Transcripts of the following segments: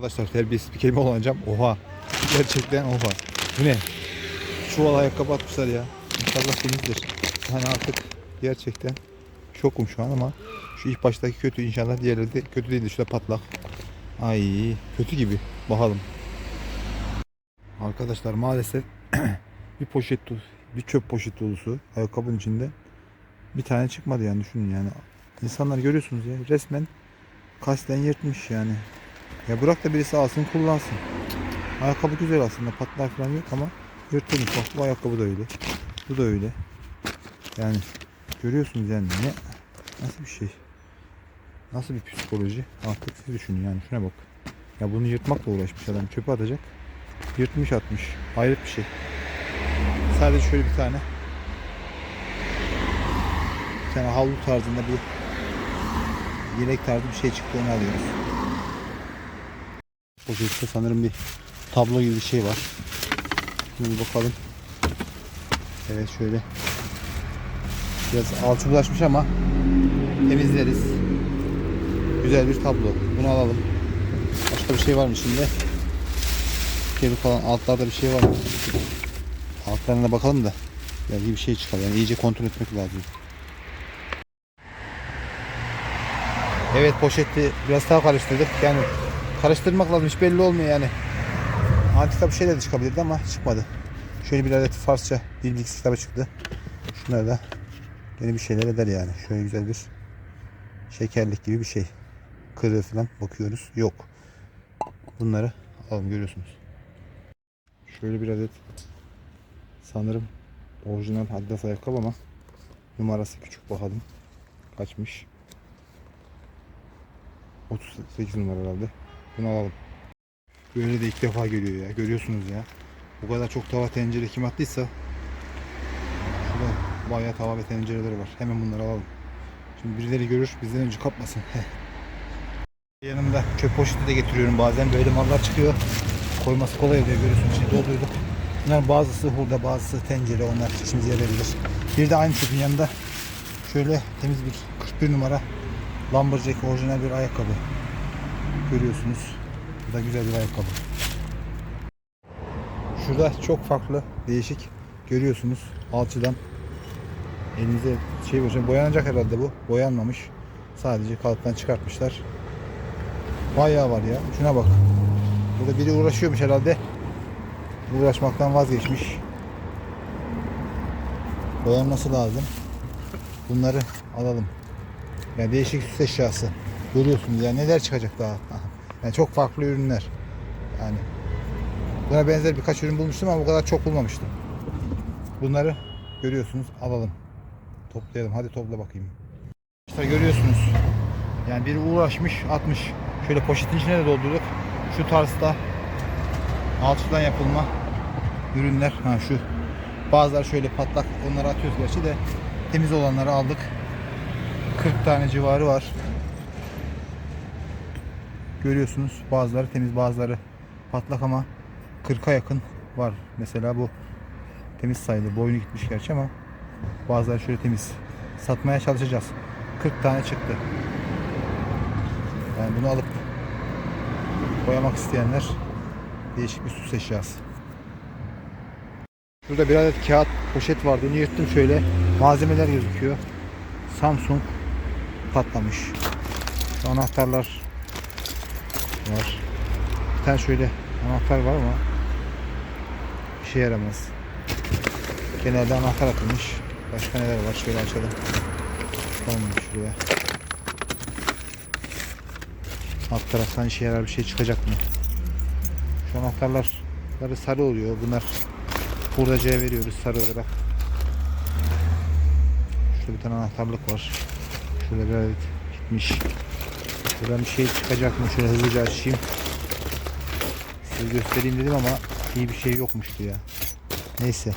Arkadaşlar terbiyesiz bir kelime kullanacağım. Oha. Gerçekten oha. Bu ne? Çuval ayakkabı atmışlar ya. İnşallah temizdir. Yani artık gerçekten şokum şu an ama şu ilk baştaki kötü inşallah diğerleri de kötü değildir. Şurada patlak. Ay kötü gibi. Bakalım. Arkadaşlar maalesef bir poşet bir çöp poşet dolusu ayakkabının içinde bir tane çıkmadı yani düşünün yani. İnsanlar görüyorsunuz ya resmen kasten yırtmış yani. Ya bırak da birisi alsın kullansın. Ayakkabı güzel aslında patlar falan yok ama yırtılmış. Bak bu ayakkabı da öyle. Bu da öyle. Yani görüyorsunuz yani ne nasıl bir şey. Nasıl bir psikoloji artık siz düşünün yani şuna bak. Ya bunu yırtmakla uğraşmış adam çöpe atacak. Yırtmış atmış. Hayret bir şey. Sadece şöyle bir tane. Bir tane havlu tarzında bir yelek tarzı bir şey çıktı alıyoruz. Poşette sanırım bir tablo gibi bir şey var. Şimdi bakalım. Evet şöyle. Biraz alçı bulaşmış ama temizleriz. Güzel bir tablo. Bunu alalım. Başka bir şey var mı içinde? Geri kalan altlarda bir şey var mı? Altlarına bakalım da. Yani bir şey çıkar. Yani iyice kontrol etmek lazım. Evet poşeti biraz daha karıştırdık. Yani karıştırmak lazım. Hiç belli olmuyor yani. Antika bir şeyler de çıkabilirdi ama çıkmadı. Şöyle bir adet Farsça dil bilgisi kitabı çıktı. Şunlar da yeni bir şeyler eder yani. Şöyle güzel bir şekerlik gibi bir şey. Kırığı falan bakıyoruz. Yok. Bunları alalım görüyorsunuz. Şöyle bir adet sanırım orijinal Adidas ayakkabı ama numarası küçük bakalım. Kaçmış? 38 numara herhalde. Bunu alalım. Böyle de ilk defa geliyor ya. Görüyorsunuz ya. Bu kadar çok tava tencere kim attıysa şurada bayağı tava ve tencereleri var. Hemen bunları alalım. Şimdi birileri görür bizden önce kapmasın. Yanımda çöp poşeti de getiriyorum bazen. Böyle mallar çıkıyor. Koyması kolay oluyor. Görüyorsunuz içine dolduyduk. Bunlar bazısı hurda bazısı tencere onlar içimize yarayabilir. Bir de aynı çöpün yanında şöyle temiz bir 41 numara Lumberjack orijinal bir ayakkabı. Görüyorsunuz. Bu da güzel bir ayakkabı. Şurada çok farklı, değişik görüyorsunuz alçıdan. Elinize şey var. Boyanacak herhalde bu. Boyanmamış. Sadece kalıptan çıkartmışlar. Bayağı var ya. Şuna bak. Burada biri uğraşıyormuş herhalde. Uğraşmaktan vazgeçmiş. Boyanması lazım. Bunları alalım. Yani değişik süs eşyası. Görüyorsunuz ya neler çıkacak daha. Yani çok farklı ürünler. Yani buna benzer birkaç ürün bulmuştum ama bu kadar çok bulmamıştım. Bunları görüyorsunuz alalım. Toplayalım. Hadi topla bakayım. İşte görüyorsunuz. Yani biri uğraşmış atmış. Şöyle poşetin içine de doldurduk. Şu tarzda alçıdan yapılma ürünler. Ha şu bazıları şöyle patlak onları atıyoruz gerçi de temiz olanları aldık. 40 tane civarı var. Görüyorsunuz bazıları temiz bazıları patlak ama 40'a yakın var. Mesela bu temiz sayılır. Boynu gitmiş gerçi ama bazıları şöyle temiz. Satmaya çalışacağız. 40 tane çıktı. Yani bunu alıp boyamak isteyenler değişik bir süs eşyası. Şurada bir adet kağıt poşet vardı. Onu yırttım şöyle. Malzemeler gözüküyor. Samsung patlamış. Şu anahtarlar var. Bir tane şöyle anahtar var ama işe yaramaz. Genelde anahtar atılmış. Başka neler var? Şöyle açalım. Tamam şuraya. Alt taraftan işe yarar bir şey çıkacak mı? Şu anahtarlar sarı oluyor. Bunlar hurdacıya veriyoruz sarı olarak. Şurada bir tane anahtarlık var. Şurada bir adet gitmiş. Buradan bir şey çıkacak mı? Şöyle hızlıca açayım. Size göstereyim dedim ama iyi bir şey yokmuştu ya. Neyse.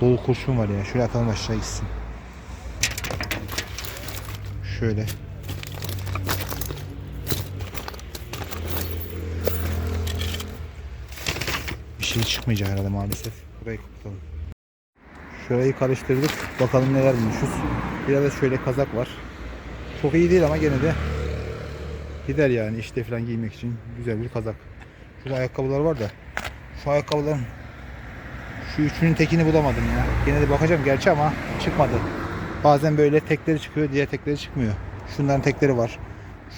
Dolu kurşun var ya. Şöyle atalım aşağı gitsin. Şöyle. Bir şey çıkmayacak herhalde maalesef. Burayı kapatalım. Şurayı karıştırdık. Bakalım neler bulmuşuz. Bir adet şöyle kazak var. Çok iyi değil ama gene de Gider yani işte falan giymek için güzel bir kazak. Şurada ayakkabılar var da şu ayakkabıların şu üçünün tekini bulamadım ya. Gene de bakacağım gerçi ama çıkmadı. Bazen böyle tekleri çıkıyor, diğer tekleri çıkmıyor. Şunların tekleri var.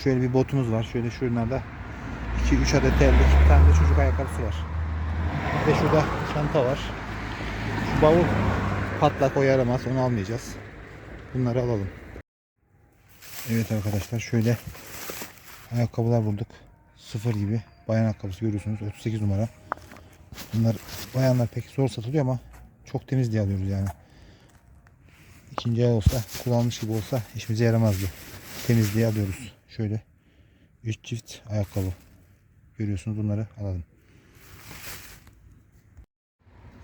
Şöyle bir botumuz var. Şöyle şunlarda 2-3 adet terlik, bir tane de çocuk ayakkabısı var. Bir de şurada çanta var. Şu bavul patlak o yaramaz. Onu almayacağız. Bunları alalım. Evet arkadaşlar şöyle ayakkabılar bulduk. Sıfır gibi. Bayan ayakkabısı görüyorsunuz. 38 numara. Bunlar bayanlar pek zor satılıyor ama çok temiz diye alıyoruz yani. İkinci el olsa, kullanılmış gibi olsa işimize yaramazdı. Temiz diye alıyoruz. Şöyle 3 çift ayakkabı. Görüyorsunuz bunları alalım.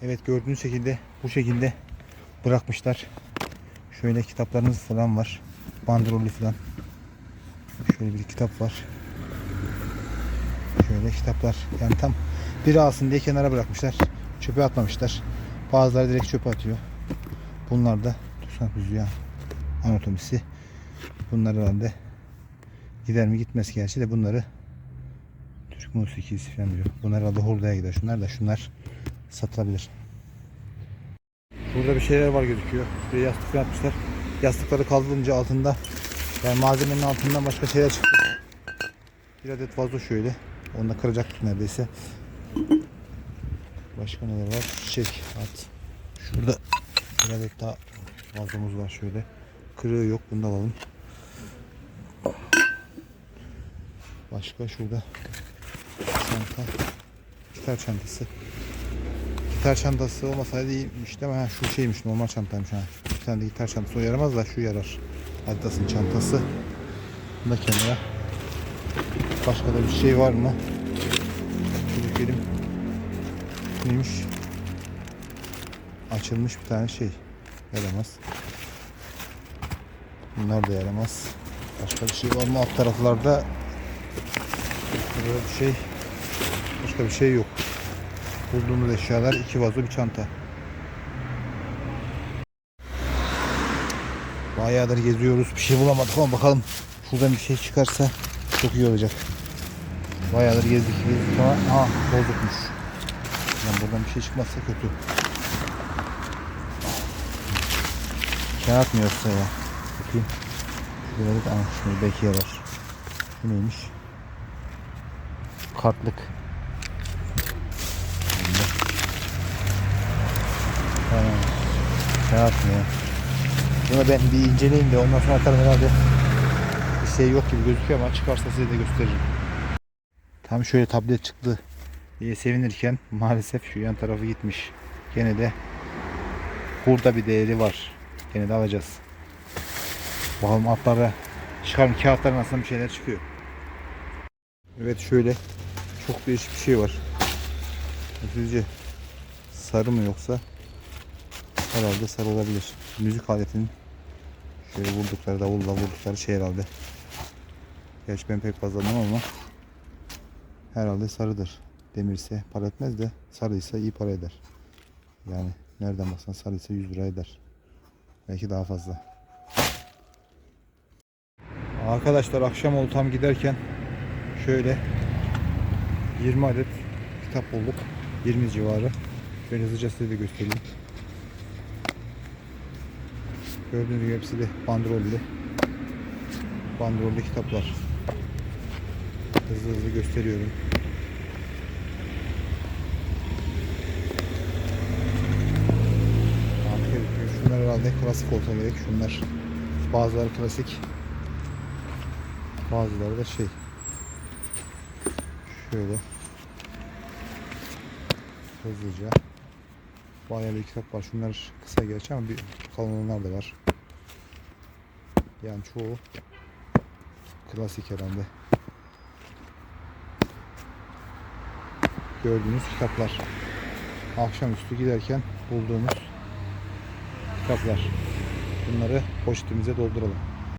Evet gördüğünüz şekilde bu şekilde bırakmışlar. Şöyle kitaplarımız falan var. Bandrollü falan. Şöyle bir kitap var. Şöyle kitaplar. Yani tam biri alsın diye kenara bırakmışlar. Çöpe atmamışlar. Bazıları direkt çöpe atıyor. Bunlar da tutsak ya anatomisi. Bunlar herhalde gider mi gitmez gerçi de bunları Türk musikisi falan diyor. Bunlar herhalde hurdaya gider. Şunlar da şunlar satılabilir. Burada bir şeyler var gözüküyor. Şuraya yastık falan atmışlar. Yastıkları kaldırınca altında yani malzemenin altından başka şeyler çıktı. Bir adet vazo şöyle. Onu da kıracaktık neredeyse. Başka neler var? Çiçek at. Şurada bir adet daha vazomuz var şöyle. Kırığı yok. Bunu da alalım. Başka şurada çanta. Gitar çantası. Gitar çantası olmasaydı iyiymiş mi? Ha, şu şeymiş normal çantaymış ha. Bir tane de gitar çantası o yaramaz da şu yarar. Adidas'ın çantası. Bunu kenara. Başka da bir şey var mı? Film. Neymiş? Açılmış bir tane şey. Yaramaz. Bunlar da yaramaz. Başka bir şey var mı alt taraflarda? Burada bir şey. Başka bir şey yok. Bulduğumuz eşyalar iki vazo bir çanta. Bayağıdır geziyoruz. Bir şey bulamadık ama bakalım şuradan bir şey çıkarsa çok iyi olacak. Bayağıdır gezdik gezdik ama aha bozukmuş. Yani buradan bir şey çıkmazsa kötü. Kağıt mı yoksa ya? Bakayım. Şurada da ama şunu belki yarar. Bu neymiş? Kartlık. Tamam. Kağıt mı ya? Bunu ben bir inceleyeyim de ondan sonra atarım herhalde. Bir şey yok gibi gözüküyor ama çıkarsa size de gösteririm. Tam şöyle tablet çıktı diye sevinirken maalesef şu yan tarafı gitmiş. Gene de burada bir değeri var. Gene de alacağız. Bakalım altlara çıkarım kağıtların arasından bir şeyler çıkıyor. Evet şöyle çok değişik bir şey var. Sizce sarı mı yoksa herhalde sarı olabilir. Müzik aletinin şöyle vurdukları davulla vurdukları şey herhalde. Gerçi ben pek fazla anlamam ama herhalde sarıdır. Demirse para etmez de sarıysa iyi para eder. Yani nereden baksan sarıysa 100 lira eder. Belki daha fazla. Arkadaşlar akşam oldu tam giderken şöyle 20 adet kitap bulduk. 20 civarı. Ben hızlıca size de göstereyim. Gördüğünüz gibi hepsi de bandrollü. Bandrollü kitaplar. Hızlı hızlı gösteriyorum. Şunlar herhalde klasik olsa gerek. Şunlar bazıları klasik. Bazıları da şey. Şöyle. Hızlıca. Bayağı bir kitap var. Şunlar kısa gerçi ama bir kalın olanlar da var. Yani çoğu klasik herhalde. Gördüğünüz kitaplar. Akşamüstü giderken bulduğumuz kitaplar. Bunları poşetimize dolduralım.